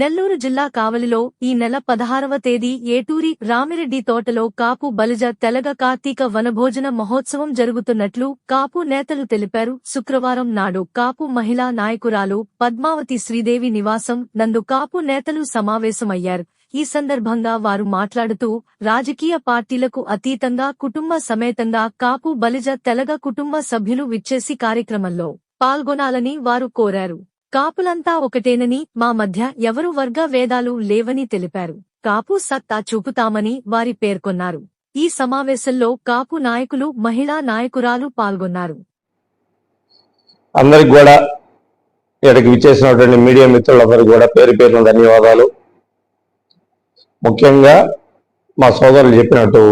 నెల్లూరు జిల్లా కావలిలో ఈ నెల పదహారవ తేదీ ఏటూరి రామిరెడ్డి తోటలో కాపు బలిజ తెలగ కార్తీక వనభోజన మహోత్సవం జరుగుతున్నట్లు కాపు నేతలు తెలిపారు. శుక్రవారం నాడు కాపు మహిళా నాయకురాలు పద్మావతి శ్రీదేవి నివాసం నందు కాపు నేతలు సమావేశమయ్యారు. ఈ సందర్భంగా వారు మాట్లాడుతూ రాజకీయ పార్టీలకు అతీతంగా కుటుంబ సమేతంగా కాపు బలిజ తెలగ కుటుంబ సభ్యులు విచ్చేసి కార్యక్రమంలో పాల్గొనాలని వారు కోరారు. కాపులంతా ఒకటేనని మా మధ్య ఎవరు వర్గ వేదాలు లేవని తెలిపారు. కాపు సత్తా చూపుతామని వారి పేర్కొన్నారు. ఈ సమావేశంలో కాపు నాయకులు మహిళా నాయకురాలు పాల్గొన్నారు. అందరికి కూడా ఇక్కడికి విచ్చేసినటువంటి మీడియా మిత్రులందరికీ కూడా పేరు పేరున ధన్యవాదాలు. ముఖ్యంగా మా సోదరులు చెప్పినట్టు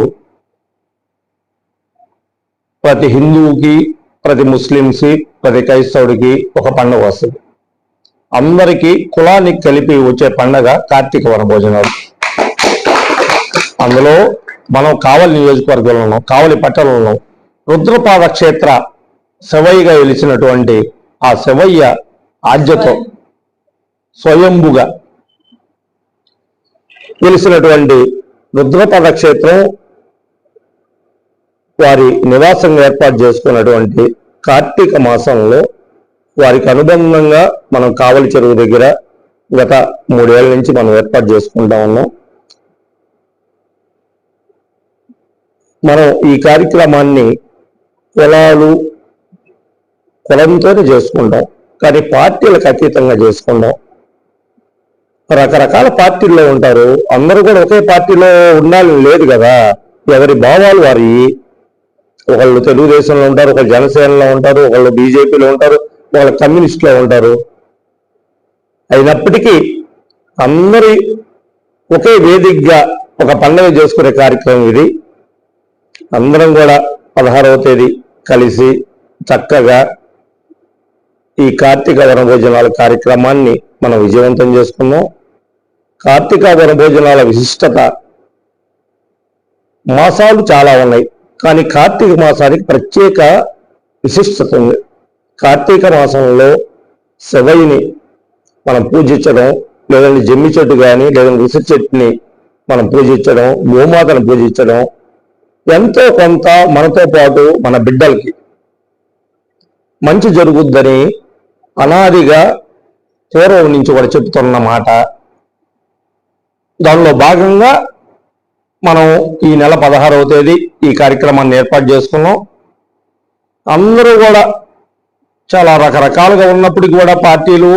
ప్రతి హిందువుకి ప్రతి ముస్లింకి ప్రతి క్రైస్తవుడికి ఒక పండుగ వస్తుంది. అందరికీ కులాన్ని కలిపి వచ్చే పండగ కార్తీక వన భోజనాలు అందులో మనం కావలి నియోజకవర్గంలో ఉన్నాం కావలి పట్టణంలో ఉన్నాం రుద్రపాద క్షేత్ర శవయ్యగా వెలిసినటువంటి ఆ శవయ్య ఆజ్యతో స్వయంభుగా వెలిసినటువంటి రుద్రపాద క్షేత్రం వారి నివాసంగా ఏర్పాటు చేసుకున్నటువంటి కార్తీక మాసంలో వారికి అనుబంధంగా మనం కావలి చెరువు దగ్గర గత మూడేళ్ళ నుంచి మనం ఏర్పాటు చేసుకుంటా ఉన్నాం. మనం ఈ కార్యక్రమాన్ని కులాలు కులంతోనే చేసుకుంటాం. కానీ పార్టీలకు అతీతంగా చేసుకుంటాం. రకరకాల పార్టీల్లో ఉంటారు. అందరూ కూడా ఒకే పార్టీలో ఉండాలని లేదు కదా. ఎవరి భావాలు వారి. ఒకళ్ళు తెలుగుదేశంలో ఉంటారు ఒకళ్ళు జనసేనలో ఉంటారు ఒకళ్ళు బీజేపీలో ఉంటారు. వాళ్ళు కమ్యూనిస్ట్లో ఉంటారు. అయినప్పటికీ అందరి ఒకే వేదికగా ఒక పండుగ చేసుకునే కార్యక్రమం ఇది. అందరం కూడా పదహారవ తేదీ కలిసి చక్కగా ఈ కార్తీక వనభోజనాల కార్యక్రమాన్ని మనం విజయవంతం చేసుకున్నాం. కార్తీక వనభోజనాల విశిష్టత మాసాలు చాలా ఉన్నాయి. కానీ కార్తీక మాసానికి ప్రత్యేక విశిష్టత ఉంది. కార్తీక మాసంలో శివయ్యని మనం పూజించడం లేదంటే జమ్మి చెట్టు కానీ లేదంటే ఉసిరి చెట్టుని మనం పూజించడం గోమాతను పూజించడం ఎంతో కొంత మనతో పాటు మన బిడ్డలకి మంచి జరుగుద్దని అనాదిగా పూర్వం నుంచి కూడా చెప్తున్న మాట. దానిలో భాగంగా మనం ఈ నెల పదహారవ తేదీ ఈ కార్యక్రమాన్ని ఏర్పాటు చేసుకున్నాం. అందరూ కూడా చాలా రకరకాలుగా ఉన్నప్పటికి కూడా పార్టీలు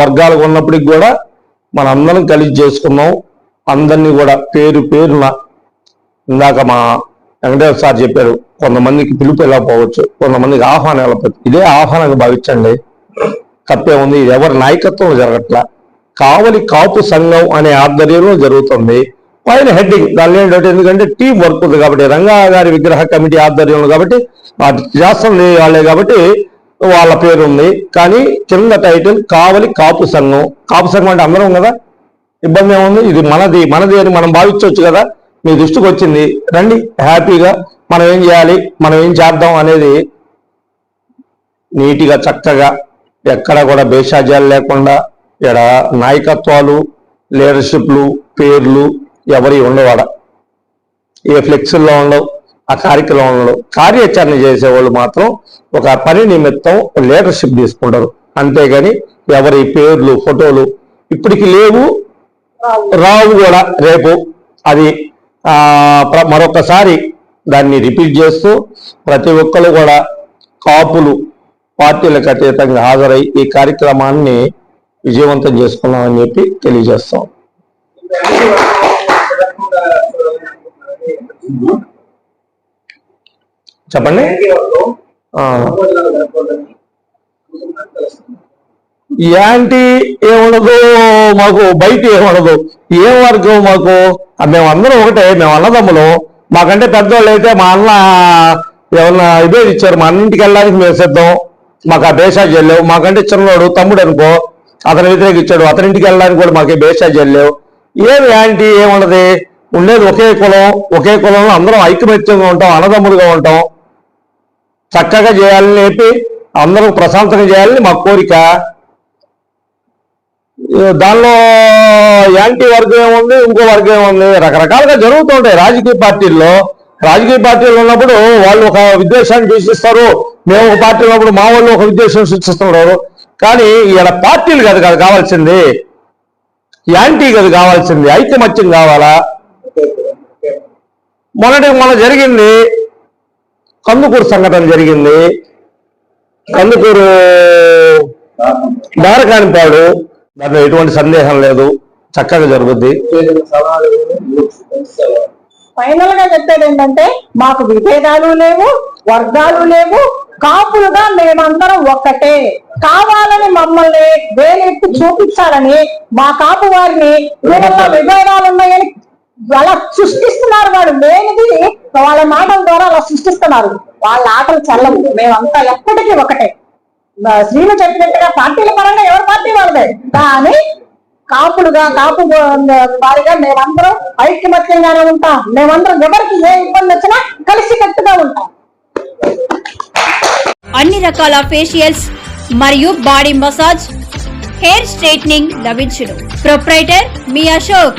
వర్గాలుగా ఉన్నప్పటికి కూడా మన అందరం కలిసి చేసుకున్నాం. అందరినీ కూడా పేరు పేరున ఇందాక మా వెంకటేశ్వర సార్ చెప్పారు కొంతమందికి పిలుపు వెళ్ళకపోవచ్చు పోవచ్చు కొంతమందికి ఆహ్వానం వెళ్ళకపోవచ్చు ఇదే ఆహ్వానంగా భావించండి. తప్పే ఉంది ఇది ఎవరి నాయకత్వంలో జరగట్లా. కావలి కాపు సంఘం అనే ఆధ్వర్యంలో జరుగుతుంది. పైన హెడ్డింగ్ దానిలో ఏంటంటే ఎందుకంటే టీం వర్క్ ఉంది కాబట్టి రంగా గారి విగ్రహ కమిటీ ఆధ్వర్యంలో కాబట్టి వాటి శాస్త్రం వాళ్ళే కాబట్టి వాళ్ళ పేరు ఉంది. కానీ కింద టైటిల్ కావలి కాపు సంఘం. కాపు సంఘం అంటే అందరం కదా? ఇబ్బంది ఏముంది? ఇది మనది మనది అని మనం భావించవచ్చు కదా? మీ దృష్టికి వచ్చింది. రండి హ్యాపీగా మనం ఏం చేయాలి? మనం ఏం చేద్దాం అనేది నీటిగా చక్కగా ఎక్కడ కూడా భేషాజాలు లేకుండా ఇక్కడ నాయకత్వాలు లీడర్షిప్లు పేర్లు ఎవరి ఉండవాడ. ఏ ఫ్లెక్సుల్లో ఉండవు ఆ కార్యక్రమంలో కార్యాచరణ చేసేవాళ్ళు మాత్రం ఒక పని నిమిత్తం లీడర్షిప్ తీసుకుంటారు. అంతేగాని ఎవరి పేర్లు ఫోటోలు ఇప్పటికి లేవు. రావు కూడా రేపు అది ప్ర- మరొకసారి దాన్ని రిపీట్ చేస్తూ ప్రతి ఒక్కరు కూడా కాపులు పార్టీలకు అతీతంగా హాజరై ఈ కార్యక్రమాన్ని విజయవంతం చేసుకున్నామని చెప్పి తెలియజేస్తాం. చెప్పండి. యాంటీ ఏముండదు మాకు బయట ఏముండదు ఏం వర్గం మాకు? మేమందరం ఒకటే మేము అన్నదమ్ములు. మాకంటే పెద్దవాళ్ళు అయితే మా అన్న ఏమన్నా ఇదే ఇచ్చారు మా అన్నింటికి వెళ్ళడానికి మేము సిద్ధం. మాకు ఆ బేషాజ్ వెళ్ళావు మాకంటే చిన్నవాడు తమ్ముడు అనుకో అతను వ్యతిరేకించాడు అతనింటికి వెళ్ళడానికి కూడా మాకు బేషాజ్ వెళ్ళావు ఏమి యాంటీ ఏముండదు? ఉండేది ఒకే కులం ఒకే కులంలో అందరం ఐకమత్యంగా ఉంటాం అన్నదమ్ములుగా ఉంటాం. చక్కగా చేయాలని చెప్పి అందరూ ప్రశాంతంగా చేయాలని మా కోరిక. దానిలో యాంటీ వర్గం ఏముంది ఇంకో వర్గం ఏముంది? రకరకాలుగా జరుగుతుంటాయి రాజకీయ పార్టీల్లో. రాజకీయ పార్టీలు ఉన్నప్పుడు వాళ్ళు ఒక విద్వేషాన్ని సృష్టిస్తారు. మేము ఒక పార్టీ ఉన్నప్పుడు మా వాళ్ళు ఒక విద్వేషం సృష్టిస్తున్నారు కానీ ఇలా పార్టీలు కదా కాదు కావాల్సింది. యాంటీ కదా కావాల్సింది. ఐకమత్యం కావాలా? మొన్నటి మొన్న జరిగింది కందుకూరు సంఘటన జరిగింది. కందుకూరు దారకానిపాడు దాంట్లో ఎటువంటి సందేహం లేదు. చక్కగా జరుగుద్ది. ఫైనల్గా చెప్పేది ఏంటంటే మాకు విభేదాలు లేవు వర్గాలు లేవు. కాపులుగా మేమందరం ఒక్కటే. కావాలని మమ్మల్ని వేలెత్తి చూపించాలని మా కాపు వారిని విభేదాలు ఉన్నాయని అలా సృష్టిస్తున్నారు వాళ్ళు లేనిది వాళ్ళ మాటల ద్వారా అలా సృష్టిస్తున్నారు. వాళ్ళ ఆటలు చల్లవు. మేమంతా ఎప్పటికీ ఒకటే. శ్రీను చెప్పినట్టుగా పార్టీల పరంగా ఎవరి పార్టీ వాళ్ళదే? కానీ కాపులుగా కాపు వారిగా మేమందరం ఐక్యమత్యంగానే ఉంటాం. మేమందరం ఎవరికి ఏ ఇబ్బంది వచ్చినా కలిసి కట్టుగా ఉంటాం. అన్ని రకాల ఫేషియల్స్ మరియు బాడీ మసాజ్ హెయిర్ స్ట్రైట్నింగ్ లభించును. ప్రొప్రైటర్ మీ Ashok.